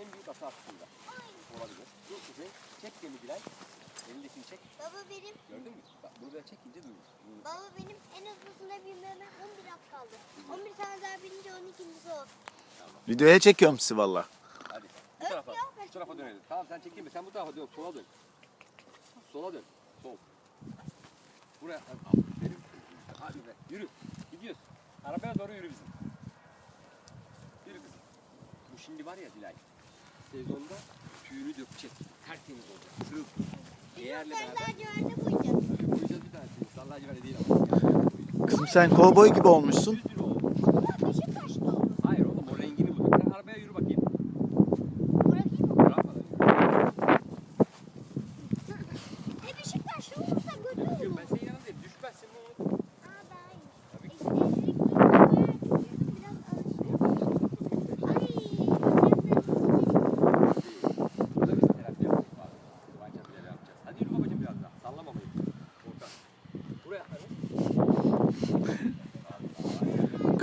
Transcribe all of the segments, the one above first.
en büyük ası aslında. Olabilir. Dur kuzey. Çek gemi Dilay. Elindekini çek. Baba benim, Gördün mü? Bak bunu böyle çekince duymuş. Bunu- baba benim en hızlısına binmeme 11 hak kaldı. 11 tane daha binince 12.si o. Videoya çekiyorum sizi valla. Hadi. Bu tarafa. Bu tarafa dönelim. Tamam sen çekilme. Sen bu tarafa dön. Sola dön. Sola dön. Sol. Buraya. Aferin. Hadi be. Yürü. Gidiyoruz. Arabaya doğru yürü bizim. Yürü kızım. Bu şimdi var ya Dilay. Sezonda tüyünü dökecek. Tertemiz olacak. Sırıl. Değerle Sen beraber. koyacağız bir tanesini. Salla laciverde değil ama. Kızım sen kovboy gibi olmuşsun.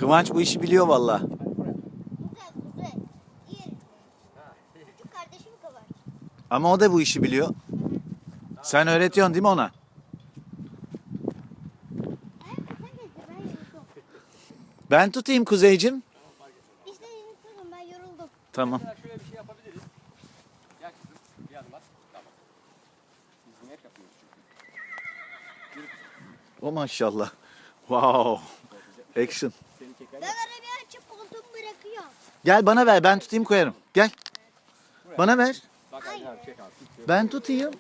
Kıvanç bu işi biliyor valla. Ama o da bu işi biliyor. Sen öğretiyorsun değil mi ona? Ben yoruldum. Tutayım Kuzeycim. İşte tutun ben yoruldum. Tamam. O maşallah. Wow. Action. Gel bana ver ben tutayım koyarım. Gel. Bana ver. Ben tutayım.